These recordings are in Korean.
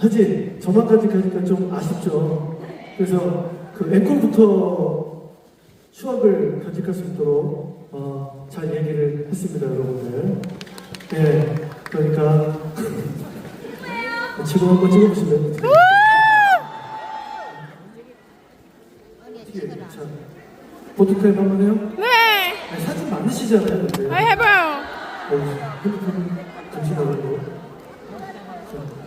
사실 저만까지 가니까 좀 아쉽죠. 그래서 그 앵콜부터 추억을 간직할 수 있도록 어, 잘 얘기를 했습니다, 여러분들. 네, 그러니까 지금 한번 찍어보시면 자, 포토타임 한번 해요? 네, 아니, 사진 많으시잖아요, 근데. I 해봐요. 어, 핸드폰 잠시만요. 자.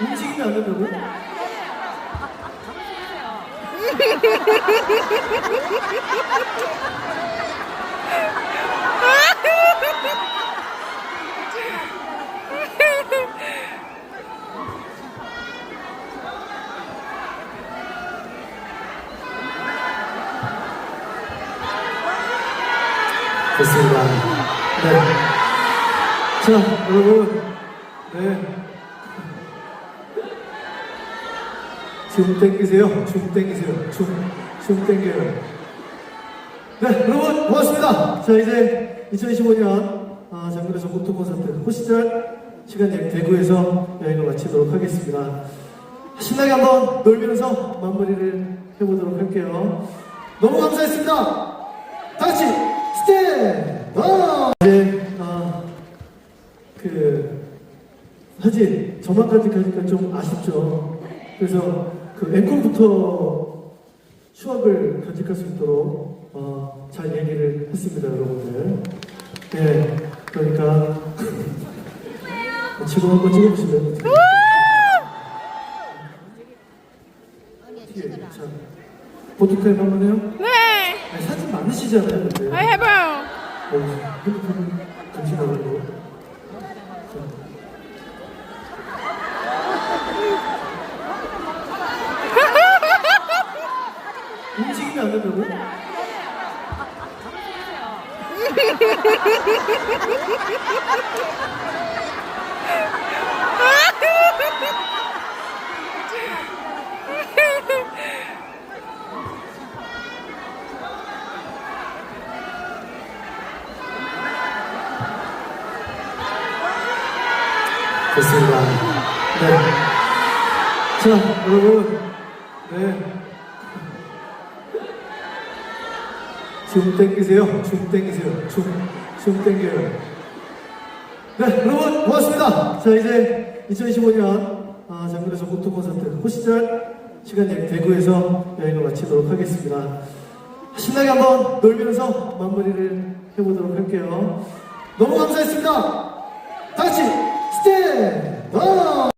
움직이면 안 된다고요? 됐습니다. 네. 자, 여러분. 네. 줌 땡기세요. 줌 땡기세요. 줌, 줌 땡겨요. 네, 여러분, 고맙습니다. 자, 이제 2025년 아, 장군의 전국토 콘서트 호시절 시간 대- 대구에서 여행을 마치도록 하겠습니다. 신나게 한번 놀면서 마무리를 해보도록 할게요. 너무 감사했습니다. 다 같이 스탠드! 이제 아, 그 사실 저만까지 가니까 좀 아쉽죠. 그래서 그 앵콜부터 추억을 간직할 수 있도록 어, 잘 얘기를 했습니다, 여러분들. 네, 그러니까 지금 한번 찍어보시면 포토타임 한번 해요? 네, 아니, 사진 많으시잖아요, 근데. I 해봐요. 어. 움직이면 안 된다고 요? 됐습니다. 네. 자, 여러분. 네. 줌 땡기세요. 줌 땡기세요. 줌, 줌 땡겨요. 네, 여러분, 고맙습니다. 자, 이제 2025년 아, 장군의 전국토 콘서트 호시절 시간 대- 대구에서 여행을 마치도록 하겠습니다. 신나게 한번 놀면서 마무리를 해보도록 할게요. 너무 감사했습니다. せーの